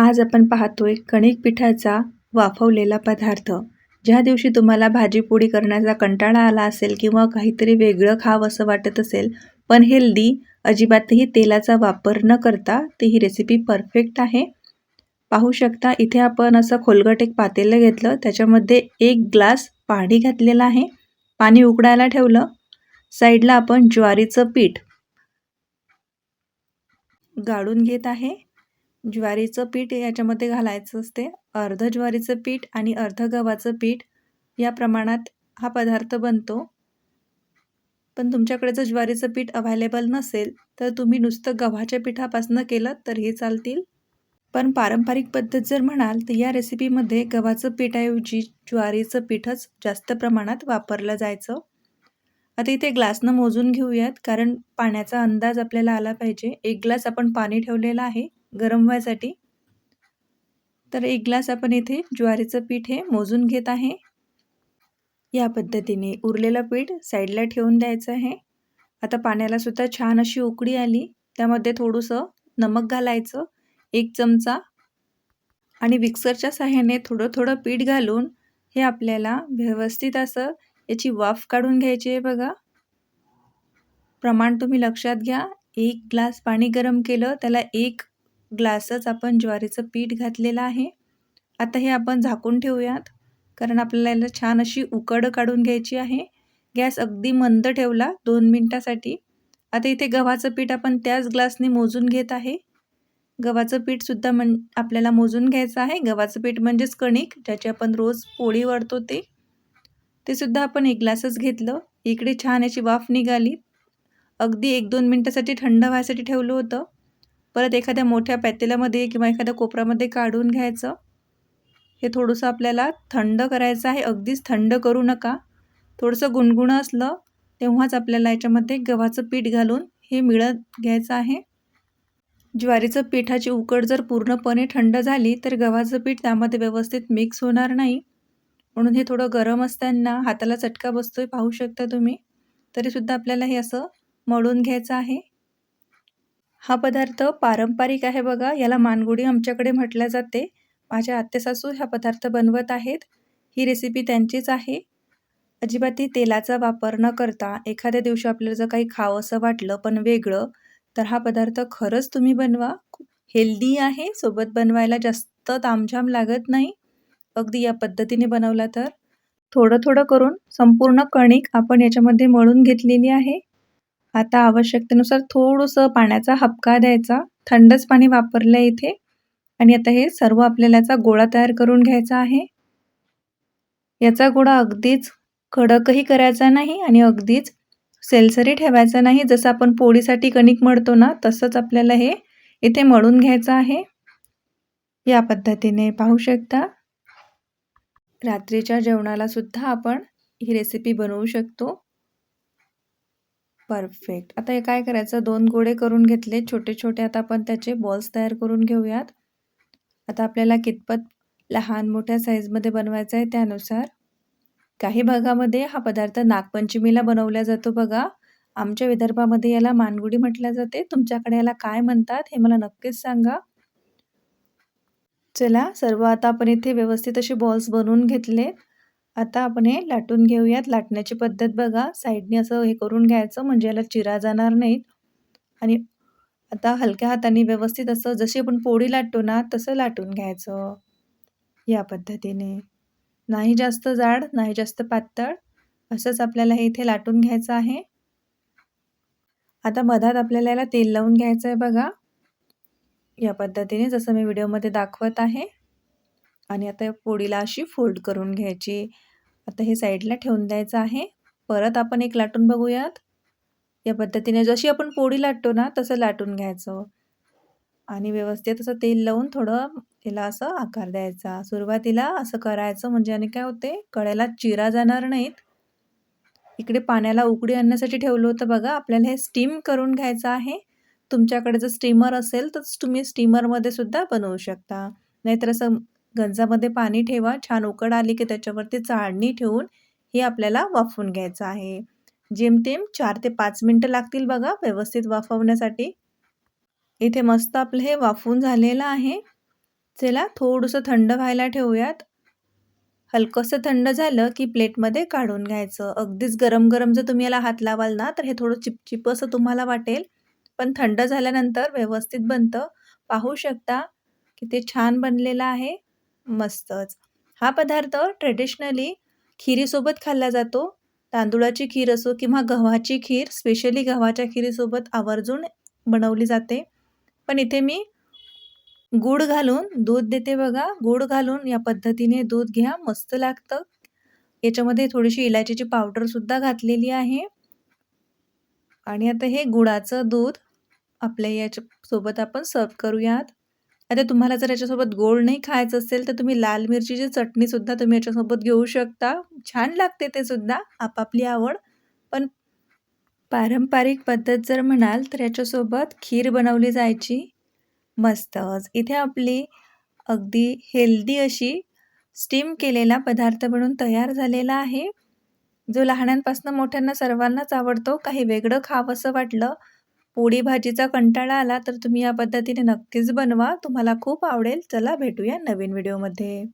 आज आपण पाहतोय कणिक पिठाचा वाफवलेला पदार्थ. ज्या दिवशी तुम्हाला भाजीपोळी करण्याचा कंटाळा आला असेल किंवा काहीतरी वेगळं खावं असं वाटत असेल पण हेल्दी अजिबातही तेलाचा वापर न करता ती ही रेसिपी परफेक्ट आहे. पाहू शकता इथे आपण असं खोलगट एक पातेलं घेतलं त्याच्यामध्ये एक ग्लास पाणी घातलेलं आहे. पाणी उकडायला ठेवलं. साईडला आपण ज्वारीचं पीठ गाळून घेत आहे. ज्वारीचं पीठ याच्यामध्ये घालायचं असते. अर्ध ज्वारीचं पीठ आणि अर्ध गव्हाचं पीठ या प्रमाणात हा पदार्थ बनतो. पण तुमच्याकडे जर ज्वारीचं पीठ अव्हायलेबल नसेल तर तुम्ही नुसतं गव्हाच्या पिठापासनं केलं तरीही चालतील. पण पारंपरिक पद्धत जर म्हणाल तर या रेसिपीमध्ये गव्हाचं पीठाऐवजी ज्वारीचं पीठच जास्त प्रमाणात वापरलं जायचं. आता इथे ग्लासनं मोजून घेऊयात कारण पाण्याचा अंदाज आपल्याला आला पाहिजे. एक ग्लास आपण पाणी ठेवलेलं आहे. गरम व्हायसाठी. तर एक ग्लास आपण इथे ज्वारीचं पीठ हे मोजून घेत आहे. या पद्धतीने उरलेलं पीठ साईडला ठेवून द्यायचं आहे. आता पाण्याला सुद्धा छान अशी उकडी आली त्यामध्ये थोडंसं नमक घालायचं एक चमचा. आणि मिक्सरच्या साह्याने थोडं थोडं पीठ घालून हे आपल्याला व्यवस्थित असं याची वाफ काढून घ्यायची आहे बघा. प्रमाण तुम्ही लक्षात घ्या एक ग्लास पाणी गरम केलं त्याला एक ग्लासच आपण ज्वारीचं पीठ घातलेलं आहे. आता हे आपण झाकून ठेवूयात. कारण आपल्याला याला छान अशी उकड काढून घ्यायची आहे. गॅस अगदी मंद ठेवला दोन मिनटासाठी. आता इथे गव्हाचं पीठ आपण त्याच ग्लासने मोजून घेत आहे. गव्हाचं पीठसुद्धा मन आपल्याला मोजून घ्यायचं आहे. गव्हाचं पीठ म्हणजेच कणिक ज्याची आपण रोज पोळी वाढतो ते. ते सुद्धा आपण एक ग्लासच घेतलं. इकडे छान याची वाफ निघाली. अगदी एक दोन मिनटासाठी थंड व्हायसाठी ठेवलं होतं. परत एखाद्या मोठ्या पॅतेल्यामध्ये किंवा एखाद्या कोपऱ्यामध्ये काढून घ्यायचं. हे थोडंसं आपल्याला थंड करायचं आहे. अगदीच थंड करू नका. थोडंसं गुणगुणं असलं तेव्हाच आपल्याला याच्यामध्ये गव्हाचं पीठ घालून हे मिळत घ्यायचं आहे. ज्वारीचं पिठाची उकड जर पूर्णपणे थंड झाली तर गव्हाचं पीठ त्यामध्ये व्यवस्थित मिक्स होणार नाही. म्हणून हे थोडं गरम असताना हाताला चटका बसतोय पाहू शकता तुम्ही. तरीसुद्धा आपल्याला हे असं मळून घ्यायचं आहे. हा पदार्थ पारंपरिक आहे बघा. याला मानगुडी आमच्याकडे म्हटल्या जाते. माझ्या आत्तेसासू हा पदार्थ बनवत आहेत. ही रेसिपी त्यांचीच आहे. अजिबातही तेलाचा वापर न करता एखाद्या दिवशी आपल्याला जर काही खावंसं वाटलं पण वेगळं तर हा पदार्थ खरंच तुम्ही बनवा. हेल्दी आहे. सोबत बनवायला जास्त तामझाम लागत नाही. अगदी या पद्धतीने बनवला तर. थोडं थोडं करून संपूर्ण कणिक आपण याच्यामध्ये मळून घेतलेली आहे. आता आवश्यकतेनुसार थोडंसं पाण्याचा हपका द्यायचा थंडच पाणी वापरलं आहे इथे. आणि आता हे सर्व आपल्याला याचा गोळा तयार करून घ्यायचा आहे. याचा गोळा अगदीच कडकही करायचा नाही आणि अगदीच सेलसरी ठेवायचा नाही. जसं आपण पोळीसाठी कणिक मळतो ना तसंच आपल्याला हे इथे मळून घ्यायचं आहे. या पद्धतीने पाहू शकता. रात्रीच्या जेवणाला सुद्धा आपण ही रेसिपी बनवू शकतो. परफेक्ट आता हे काय करायचं? दोन गोळे करून घेतले. छोटे छोटे आता आपण त्याचे बॉल्स तयार करून घेऊयात. आता आपल्याला कितपत लहान मोठ्या साईजमध्ये बनवायचं आहे त्यानुसार. काही भागामध्ये हा पदार्थ नागपंचमीला बनवला जातो बघा. आमच्या विदर्भामध्ये याला मानगुडी म्हटल्या जाते. तुमच्याकडे याला काय म्हणतात हे मला नक्कीच सांगा. चला सर्व आता आपण इथे व्यवस्थित असे बॉल्स बनवून घेतले. आता आपण हे लाटून घेऊयात. लाटण्याची पद्धत बघा. साईडने असं हे करून घ्यायचं म्हणजे याला चिरा जाणार नाहीत. आणि आता हलक्या हाताने व्यवस्थित असं जशी आपण पोळी लाटतो ना तसं लाटून घ्यायचं. या पद्धतीने. नाही जास्त जाड नाही जास्त पातळ. असंच आपल्याला हे इथे लाटून घ्यायचं आहे. आता मधात आपल्याला याला तेल लावून घ्यायचं आहे बघा. या पद्धतीने जसं मी व्हिडिओमध्ये दाखवत आहे. आणि आता या पोळीला अशी फोल्ड करून घ्यायची. आता हे साईडला ठेवून द्यायचं आहे. परत आपण एक लाटून बघूयात. या पद्धतीने जशी आपण पोळी लाटतो ना तसं लाटून घ्यायचं. आणि व्यवस्थित असं तेल लावून थोडं त्याला असं आकार द्यायचा. सुरुवातीला असं करायचं म्हणजे आणि काय होते? कळ्याला चिरा जाणार नाहीत. इकडे पाण्याला उकडी आणण्यासाठी ठेवलं होतं बघा. आपल्याला हे स्टीम करून घ्यायचं आहे. तुमच्याकडे जर स्टीमर असेल तर तुम्ही स्टीमरमध्ये सुद्धा बनवू शकता. नाहीतर असं गंजामध्ये पाणी ठेवा. छान उकड आली की त्याच्यावरती चाळणी ठेवून हे आपल्याला वाफवून घ्यायचं आहे. जेमतेम चार ते पाच मिनटं लागतील बघा व्यवस्थित वाफवण्यासाठी. इथे मस्त आपलं हे वाफवून झालेलं आहे. चला थोडंसं थंड व्हायला ठेवूयात. हलकंसं थंड झालं की प्लेटमध्ये काढून घ्यायचं. अगदीच गरम गरम जर तुम्ही याला हात लावाल ना तर हे थोडं चिपचिप असं तुम्हाला वाटेल. पण थंड झाल्यानंतर व्यवस्थित बनतं. पाहू शकता की ते छान बनलेलं आहे. मस्तच. हा पदार्थ ट्रेडिशनली खिरीसोबत खाल्ला जातो. तांदुळाची खीर असो किंवा गव्हाची खीर स्पेशली गव्हाच्या खिरीसोबत आवर्जून बनवली जाते. पण इथे मी गूळ घालून दूध देते बघा गूळ घालून या पद्धतीने दूध घ्या मस्त लागतं. याच्यामध्ये थोडीशी इलायचीची पावडरसुद्धा घातलेली आहे. आणि आता हे गुळाचं दूध आपल्या याच्यासोबत आपण सर्व करूयात. आता तुम्हाला जर याच्यासोबत गोड नाही खायचं असेल तर तुम्ही लाल मिरचीची चटणीसुद्धा तुम्ही याच्यासोबत घेऊ शकता. छान लागते ते सुद्धा आपापली आवड. पण पारंपरिक पद्धत जर म्हणाल तर याच्यासोबत खीर बनवली जायची. मस्तच इथे आपली अगदी हेल्दी अशी स्टीम केलेला पदार्थ बनून तयार झालेला आहे. जो लहानांपासून मोठ्यांना सर्वांनाच आवडतो. काही वेगळं खावंसं वाटलं पोळी भाजीचा कंटाळा आला तर तुम्ही या पद्धतीने नक्कीच बनवा. तुम्हाला खूप आवडेल. चला भेटूया नवीन व्हिडिओमध्ये.